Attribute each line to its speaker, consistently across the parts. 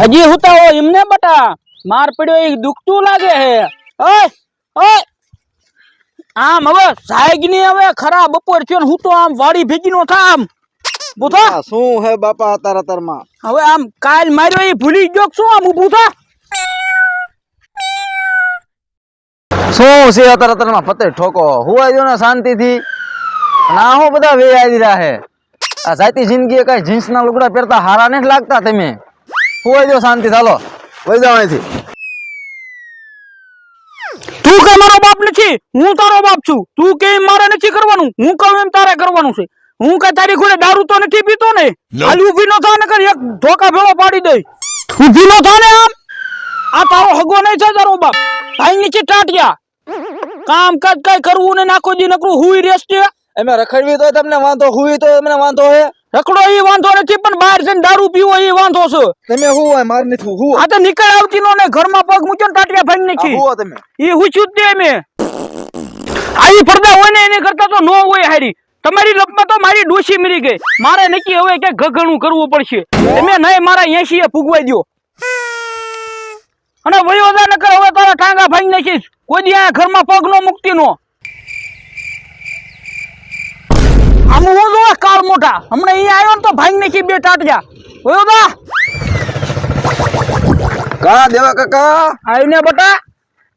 Speaker 1: હજી હુતા હો એમને બટા માર પડ્યો એ દુખતું લાગે હે. ઓય ઓય. આમ હવે સાહેબની હવે ખરા બપોર થયો હું તો આમ વાડી ભેગી નો થા આમ. બુધા
Speaker 2: શું હે બાપા અતાર અતારમાં
Speaker 1: હવે આમ કાલ માર્યો એ ભૂલી ગયો શું આમ ઊભું થા?
Speaker 2: શું છે અતાર અતારમાં ફતે ઠોકો. હું આવ્યો ને શાંતિથી? ના હું બધા વે આવી રહ્યા હે? આ સાચી જિંદગી કઈ જીન્સ ના લુગડા પહેરતા હારા ને લાગતા તમે? હું આવ્યો શાંતિ ચાલો. વઈ જાવ અહીંથી.
Speaker 1: તું મારો બાપ નથી? હું તારો બાપ છું. તું કે મારે નથી કરવાનું? હું કહું એમ તારે કરવાનું છે. હું કે તારી ઘોડે દારૂ તો નથી પીતો ને? હાલ ઊભી નો થા ને કર એક ધોકા ભેળો પાડી દઈ. ઊભી નો થા ને આમ? આ તારો હગો નહીં છે તારો બાપ. ભાઈ નીચે ટાટિયા. કામ કાજ કઈ કરવું ને નાખો દી નકરું હુઈ રેસ છે
Speaker 2: એમે રખડવી તો તમને વાંધો હુઈ તો તમને વાંધો હે.
Speaker 1: રખડો એ વાંધો નથી પણ બહાર જઈને દારૂ પીવો એ વાંધો છે.
Speaker 2: તમે હું હોય માર નથી હું
Speaker 1: આ તો નીકળ આવતી નો ને ઘરમાં પગ મૂક્યો ને ટાટિયા ભાઈ નાખી.
Speaker 2: હું તમે.
Speaker 1: એ હુંચું જ દે મેં. આવી પડદા હોય ને એને કરતા તો નો હોય હારી. તમારી લપમાં તો મારી ડોશી મરી ગઈ. મારે નક્કી હવે કે ઘઘણું કરવું પડશે. તમે નહીં મારા એસી એ ફૂગવાઈ દો અને વયોદા નકર હવે તારા ટાંગા ભાઈ નાખીશ. કોઈ દી આ ઘરમાં પગ નો મુક્તિ નો. આમ જો મોટા હમણાં આવ્યો ને તો ભાઈ નાખી બે ટાટિયા. વયો જા
Speaker 2: કા દેવા કાકા?
Speaker 1: આવીને બટા?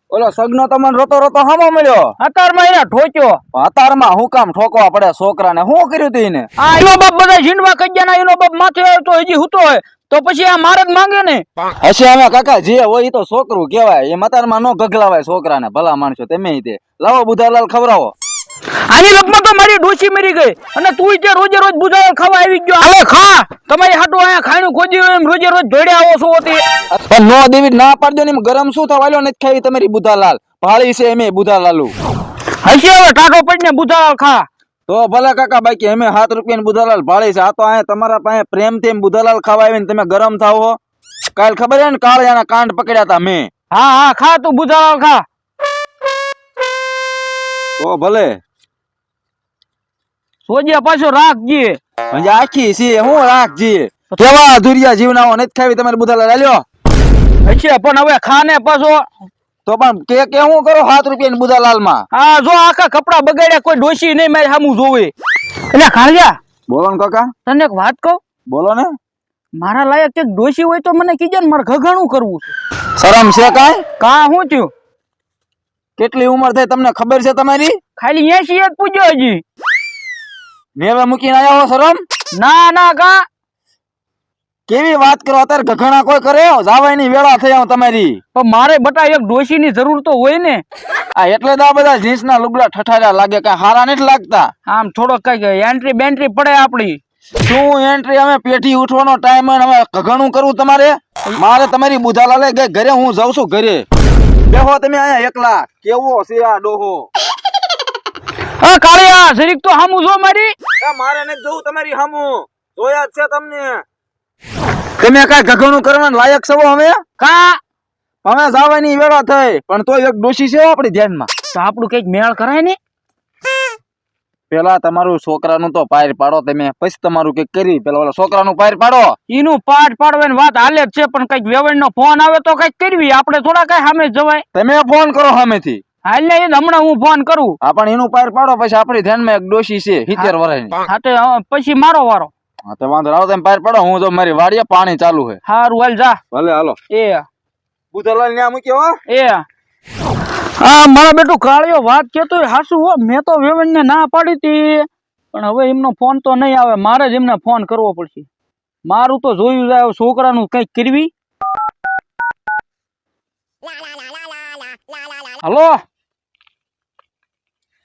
Speaker 2: ઓલો સગનો તમને રોતો રોતો હામો મળ્યો?
Speaker 1: અત્યારમાં એને ઠોક્યો
Speaker 2: અતારમાં હું કામ ઠોકવા પડે છોકરાને? શું કર્યું તું એને?
Speaker 1: આ એનો બાપ બધા ઝીંડવા કજ્યા એનો બાપ માથે આવ્યો તો હજી હુતો હોય. તો પછી આ મારે જ માંગે ને?
Speaker 2: હશે અમે કાકા જે હોય એ તો છોકરું કેવાય એ મતારમાં નો ગગલાવાય છોકરાને ભલા માણસો તમે તે. લાવો બુધાલાલ ખવડાવો.
Speaker 1: આની લગમાં તો મારી ડોશી મરી ગઈ. અને તું જે રોજે રોજ બુધાયો ખાવા આવી ગયો. હવે ખા. તમારી હાટુ અહીંયા ખાણું ખોજી એમ રોજે રોજ જોડે આવો છો હોતી
Speaker 2: પણ નો દેવી ના પાડજો ને ગરમ શું થવાયો નથી ખાવી તમારી બુધાલાલ. ભાળી છે એમે બુધાલાલુ.
Speaker 1: હશે હવે ટાટો પડીને બુધાલાલ ખા.
Speaker 2: તો ભલે કાકા બાકી અમે સાત રૂપિયા બુધાલાલ ભાળી છે. આ તો અહીંયા તમારા પાસે પ્રેમથી બુધાલાલ ખાવા આવીને તમે ગરમ થાવ હો. કાલ ખબર હે ને કાળિયાના કાંડ પકડ્યા હતા મેં.
Speaker 1: હા હા ખા તું બુધાલાલ ખા.
Speaker 2: ઓ ભલે.
Speaker 1: સોજિયા પાછો રાખજે
Speaker 2: હજી આખી છે હું રાખજી કેવા અધુરિયા જીવનાઓ નથી ખાવી તમારે બુધાલા લાલ્યો
Speaker 1: હશે પણ હવે ખાને પાછો.
Speaker 2: તો પણ કે કે હું કરો સાત રૂપિયા બુધાલાલમાં
Speaker 1: હા જો આખા કપડા બગાડ્યા કોઈ ડોશી નહીં મારી સામું જોવે. એટલે ખાણિયા
Speaker 2: બોલો ને કાકા.
Speaker 1: તને એક વાત કહું?
Speaker 2: બોલો ને.
Speaker 1: મારા લાયક એક ડોશી હોય તો મને કીજે ને મારે ઘઘાણું કરવું છે.
Speaker 2: શરમ છે કાંઈ?
Speaker 1: કા શું થયું?
Speaker 2: કેટલી ઉંમર થઈ તમને ખબર છે તમારી?
Speaker 1: ખાલી એસી જ પૂજ્યો હજી.
Speaker 2: નેવે મૂકીને આવ્યો શરમ?
Speaker 1: ના ના કા
Speaker 2: કેવી વાત કરો અત્યારે ઘઘણા કોઈ કરે? જાવાયની વેળા થઈ આવ તમારી.
Speaker 1: પણ મારે બટા એક ડોશી ની જરૂર તો હોય ને.
Speaker 2: આ એટલે તો આ બધા જીન્સ ના લુગડા ઠઠાર્યા લાગે કઈ હારા નથી લાગતા.
Speaker 1: આમ થોડો કઈ એન્ટ્રી બેન્ટ્રી પડે આપડી
Speaker 2: શું એન્ટ્રી અમે પેઠી ઉઠવાનો ટાઈમ હવે ઘઘણું કરવું તમારે? મારે તમારી બુધાલાલે ગઈ ઘરે હું જાઉં છું ઘરે. બેહો તમે અહીંયા એકલા. કેવો છે આ ડોહો?
Speaker 1: હા કાળિયા શરીક તો હામું જો મારી.
Speaker 2: એ મારે ને જોઉં તમારી હામું. જોયા છે તમને. તમે કઈ ગગણું કરવાનું લાયક છો હવે?
Speaker 1: કા?
Speaker 2: હવે જવાની વેળા થઈ પણ તો એક ડોશી છે આપણી ધ્યાનમાં.
Speaker 1: તો આપણું કંઈક મેળ કરાય ને?
Speaker 2: પેલા તમારું છોકરાનું તો પાર પાડો તમે. પછી તમારું કંઈક કરી પેલા ઓલા છોકરાનું પાર પાડો.
Speaker 1: એનું પાઠ પાડવાની વાત હાલે જ છે પણ કંઈક વેવણ નો ફોન આવે તો કંઈક કરવી. આપણે થોડા કઈ સામે જવાય.
Speaker 2: તમે ફોન કરો સામેથી.
Speaker 1: હાલ ને હમણાં હું ફોન કરું.
Speaker 2: હા પણ એનું પાર પાડો પછી આપણી ધ્યાનમાં એક ડોશી છે સિત્તેર વર્ષની
Speaker 1: હા તો પછી મારો વારો.
Speaker 2: હા તો વાંધો આવો તમે પાર પાડો હું તો મારી વાડીએ પાણી ચાલુ છે.
Speaker 1: હારું હાલ જા.
Speaker 2: ભલે હાલો.
Speaker 1: એ.
Speaker 2: બુધલાલ ન્યા મૂક્યો હો?
Speaker 1: એ. હા મારા બેટું કાળિયો વાત કેતો હાસુ હો મેં તો વેવન ને ના પાડી હતી. પણ હવે એમનો ફોન તો નહીં આવે મારે જ એમને ફોન કરવો પડશે. મારું તો જોયું જાય છોકરાનું કંઈક કરવી. હલો?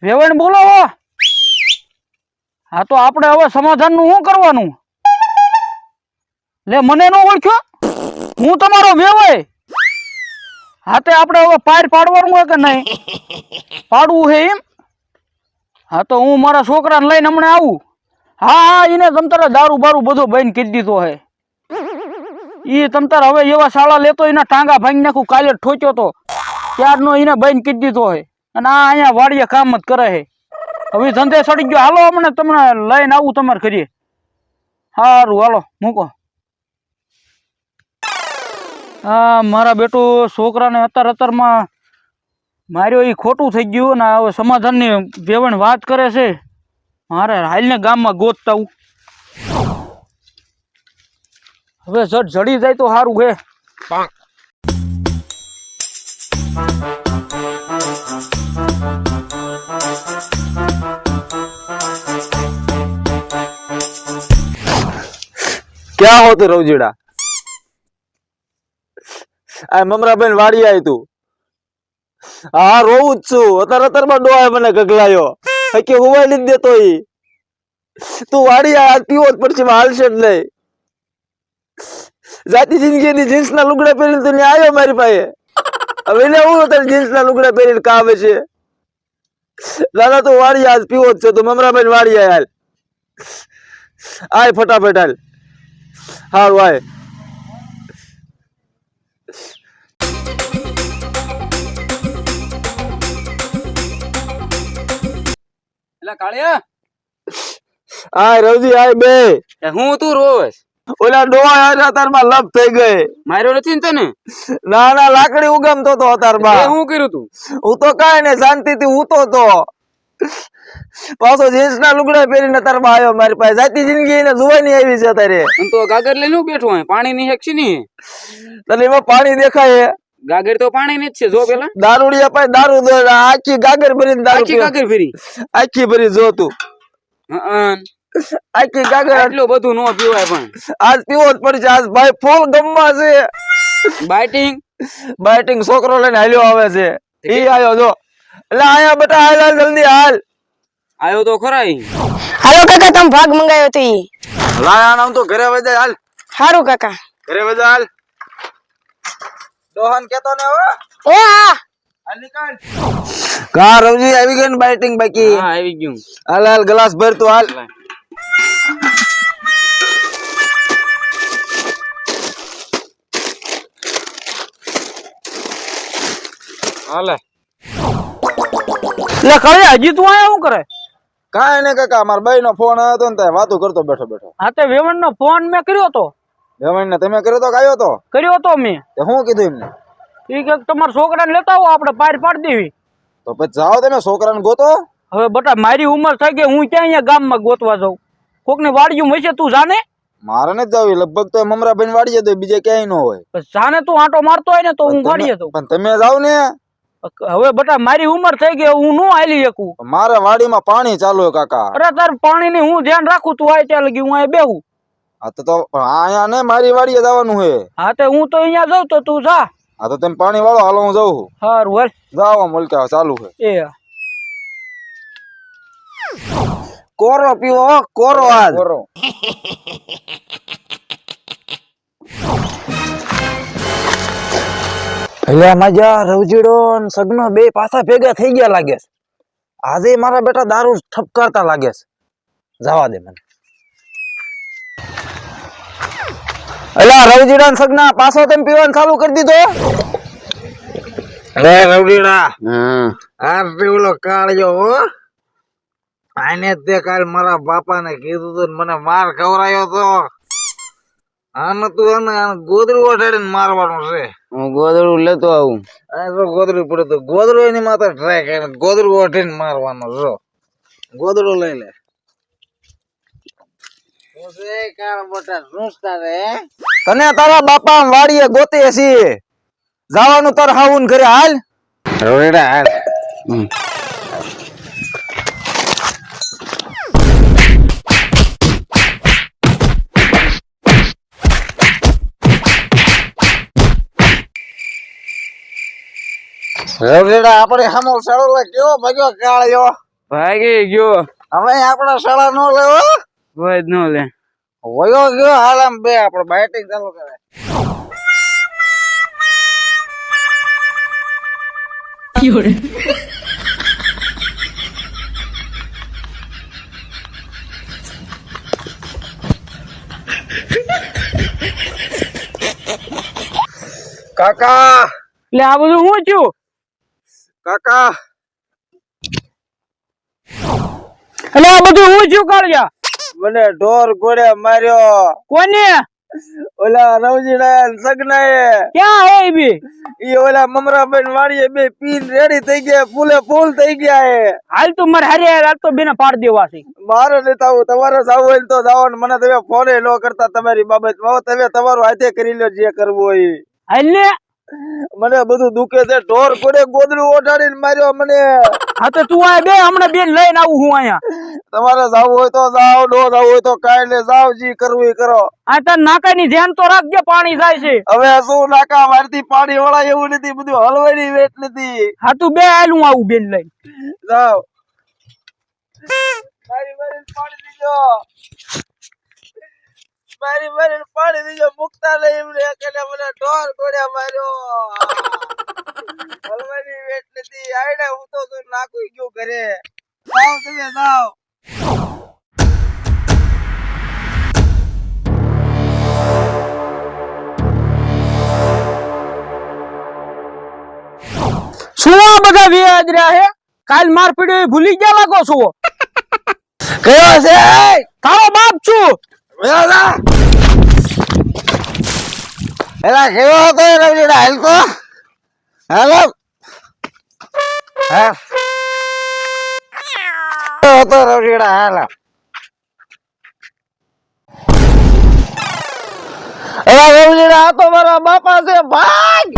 Speaker 1: વેવણ બોલો હા તો આપણે હવે સમાધાનનું શું કરવાનું? લે, મને નો ઓળખ્યો? હું તમારો વેવાય. હા તે આપણે હવે પાર પાડવાનું હોય કે નહીં? પાડવું છે એમ? હા તો હું મારા છોકરાને લઈને હમણાં આવું. હા હા એને તમતારે દારૂ બારું બધું બંધ કરી દીધો હે. એ તમતાર હવે એવા શાળા લેતો એના ટાંગા ભાંગી નાખું, કાલે ઠોચ્યો તો. ત્યારનો એને બંધ કરી દીધો હે. અને આ અહીંયા વાડીએ કામ જ કરે હે હવે ધંધે સડી ગયો. હાલો હમણાં તમને લઈને આવું તમારે કરીએ સારું હાલો, મૂકો. હા મારા બેટો છોકરાને અત્યાર અત્યારમાં માર્યો એ ખોટું થઈ ગયું ને હવે સમાધાનની ભેવણ વાત કરે છે. મારે હાલને ગામમાં ગોતતા હવે જડ જડી જાય તો સારું હે
Speaker 2: ક્યાં હો તું રવજીડા? આ મમરાબેન વાડી આય તું. હા, રોવું જ છું. અત્યારે અત્યારમાં ડોહાય મને ગગલાયો. કે હુવાઈ લીધ દેતો ઈ. તું વાડી આ પીવો જ પડશે હાલશે જ નહીં. જાતી જિંદગીની જીન્સના લુગડા પહેરીને તું આવ્યો મારી પાસે? હવે એને હું અત્યારે જીન્સના લુગડા પહેરીને કાવે છે? દાદા, તું વાડી આજ પીવો જ છે. તું મમરાબેન વાડી હાલ. આય ફટાફટ હાલ.
Speaker 1: એટલે કાળિયા.
Speaker 2: આય રવજી આય બે.
Speaker 1: હું તું રોસ
Speaker 2: ઓલા ડોહા આયા તારમાં લપ થઈ ગઈ.
Speaker 1: માર્યો નથી ને તને?
Speaker 2: ના ના લાકડી ઉગમતો તો તારમાં
Speaker 1: હું કર્યું તું?
Speaker 2: હું તો કાઈ ને શાંતિથી ઉતો તો. પાછો જીન્સ ના લુગડા પહેરીને તારમાં આવ્યો મારી પાસે. જાતી જિંદગી એને જોવાની આવી છે તારે
Speaker 1: તો ગાગર લઈને બેઠો હોય? પાણી ની હેક્ષી છે
Speaker 2: તને એમાં પાણી દેખાય
Speaker 1: ગાગર તો પાણી ની જ છે જો પેલા.
Speaker 2: દારૂડિયા પાસે દારૂ દો આખી ગાગર ભરીને દારૂ
Speaker 1: આખી ગાગર ફેરી
Speaker 2: આખી ભરી જો તું. આખી ગાગર.
Speaker 1: આટલું બધું નો પીવાય પણ.
Speaker 2: આજ પીવો જ પડશે. આજ ભાઈ ફૂલ ગમવા છે.
Speaker 1: બાઇટિંગ
Speaker 2: બાઇટિંગ છોકરો લઈને હાલ્યો આવે છે. એ આયો જો. એટલે આયા બેટા હાલ હાલ જલ્દી હાલ.
Speaker 1: આયો તો ખરાઈ.
Speaker 3: હાલો કાકા તમે ભાગ મંગાયો તો ઈ.
Speaker 2: લાયા આમ તો ઘરે વજા હાલ.
Speaker 3: સારું કાકા.
Speaker 2: ઘરે વજા હાલ. દોહન કેતો ને હો?
Speaker 3: એ હા.
Speaker 2: હાલ નીકળ. કા રવજી આવી ગયો ને બાઇટિંગ બાકી.
Speaker 1: હા આવી ગયું.
Speaker 2: હાલ હાલ ગ્લાસ ભર તો હાલ.
Speaker 1: હાલે. લે કળે હજી તું આયા શું કરે?
Speaker 2: કાંઈ ને કાકા મારા બાઈ નો ફોન આવ્યો તો ને ત્યાં વાતો કરતો બેઠો બેઠો.
Speaker 1: હા તે વેવણ નો ફોન મેં કર્યો તો.
Speaker 2: વેવણ ને તમે કર્યો તો કાયો તો?
Speaker 1: કર્યો તો મેં.
Speaker 2: તે શું કીધું એમને?
Speaker 1: ઈ કે તમારા છોકરાને લેતા આવો આપણે પાડ પાડ દેવી.
Speaker 2: તો પછી જાઓ તમે છોકરાને ગોતો.
Speaker 1: હવે બટા મારી ઉંમર થઈ ગઈ હું ક્યાં અહીંયા ગામમાં ગોતવા જાઉં? કોકની વાડીયું મળશે તું જાને?
Speaker 2: મારે ને જાવી લગભગ તો મમરા બેન વાડીએ તો બીજે ક્યાંય ન હોય.
Speaker 1: જાને તું આંટો મારતો હોય ને તો હું વાડીએ
Speaker 2: તમે- પણ તમે જાવ ને.
Speaker 1: હવે બટા મારી ઉંમર થઈ ગઈ હું નો હાલી શકું.
Speaker 2: મારા વાડીમાં પાણી ચાલુ હોય કાકા.
Speaker 1: અરે તાર પાણી ની હું ધ્યાન રાખું તું આય ત્યાં લગી હું અહીંયા બેહું.
Speaker 2: હા તો અહીંયા ને મારી વાડીએ જવાનું હે
Speaker 1: હા તે હું તો અહીંયા જાઉં તો તું જા.
Speaker 2: આ તો તમે પાણી વાળો હાલો હું જઉં
Speaker 1: હારું હાલ.
Speaker 2: જાઓ મુલકા ચાલુ હે
Speaker 1: એ.
Speaker 2: કોરો પીવો કોરો આજ.
Speaker 1: કોરો.
Speaker 2: એટલે માજા રવજીડો ને સગનો બે પાછા ભેગા થઈ ગયા લાગે છે. આજે મારા બેટા દારૂ ઠપકારતા લાગે છે. જવા દે મને. અલા રવજીડા સગના પાછો તેમ પીવાનું ચાલુ કરી દીધો? અરે રવજીડા. આ પેલો કાળજો હો. આને તે કાલ મારા બાપાને કીધું તું ને મને માર ખવરાયો તો. આને તું એને ઓઢાડીને મારવાનું છે.
Speaker 1: હું ગોદડું అవు આવું.
Speaker 2: આ તો అయిన પડે તો అయిన ઓઢીને મારવાનું જો. ગોદડું લઈ લે. તને તારા બાપા વાડીએ ગોતે છીએ. જવાનું તાર હાવું ઘરે હાલ. રોડે હાલ. રોડેડા આપણે હામો સાળો કેવો ભાગ્યો કાળ્યો?
Speaker 1: ભાગી ગયો.
Speaker 2: હવે આપણા શાળા નો લેવો
Speaker 1: હોય નો લે.
Speaker 2: વયો ગયો હાલ આમ બે આપણે બેટિંગ ચાલુ કરે. કાકા!
Speaker 1: એટલે આ બધું હું થયું?
Speaker 2: કાકા.
Speaker 1: અલે આ બધું હું થયું કાળજા
Speaker 2: મને ઢોર ઘોડે માર્યો.
Speaker 1: કોને?
Speaker 2: ઓલા રવજીડા સગનાએ.
Speaker 1: ક્યાં હે બી?
Speaker 2: ઈ ઓલા મમરાબેન વાડીએ બે પીન રેડી થઈ ગયા ફૂલે ફૂલ થઈ ગયા હે.
Speaker 1: હાલ તું મારે હારે હાલ તો બેને પાડ દેવા છે.
Speaker 2: મારે લેતા હું તમારે જાવું હોય તો જાવ ને મને તમે ફોને લો કરતા તમારી બાબત. તમે તમારું હાથે કરી લો જે કરવું હોય
Speaker 1: હાલ ને?
Speaker 2: મને બધું દુખે છે. ઢોર પડે ગોદડું ઓઢાડીને માર્યો મને.
Speaker 1: હા તો તું આ બે હમણાં બેન લઈને આવું હું અહીંયા.
Speaker 2: તમારે જાવ હોય તો જાવ નો જાવ હોય તો કાઈ ને જાવ જી કરવું કરો.
Speaker 1: આ તાર નાકાની ધ્યાન તો રાખજે પાણી જાય છે.
Speaker 2: હવે શું નાકા મારતી પાણી વાળા એવું નથી બધું હલવાની વેટ નથી.
Speaker 1: હા તું બે આલું આવું બેન લઈ
Speaker 2: જાવ મારી મારી પાણી દીજો મારી મારી પાણી બીજો મુકતા નહીં એમને. એટલે મને ઢોર ગોળ્યા માર્યો. હલવાની વેટ નથી. આઈને હું તો શું નાખું ગયો ઘરે. જાઓ તમે જાઓ.
Speaker 1: શું બધા વ્યાજ રહ્યા હે? કાલ માર પીડી ભૂલી ગયા લાગો છો?
Speaker 2: કયો છે?
Speaker 1: તારો બાપ છું?
Speaker 2: એલા કેવો હતો રવજીડા હાલ તો. હાલો હા હતો રવજીડા હાલ એલા રવજીડા આ તો મારા બાપા છે. ભાગ!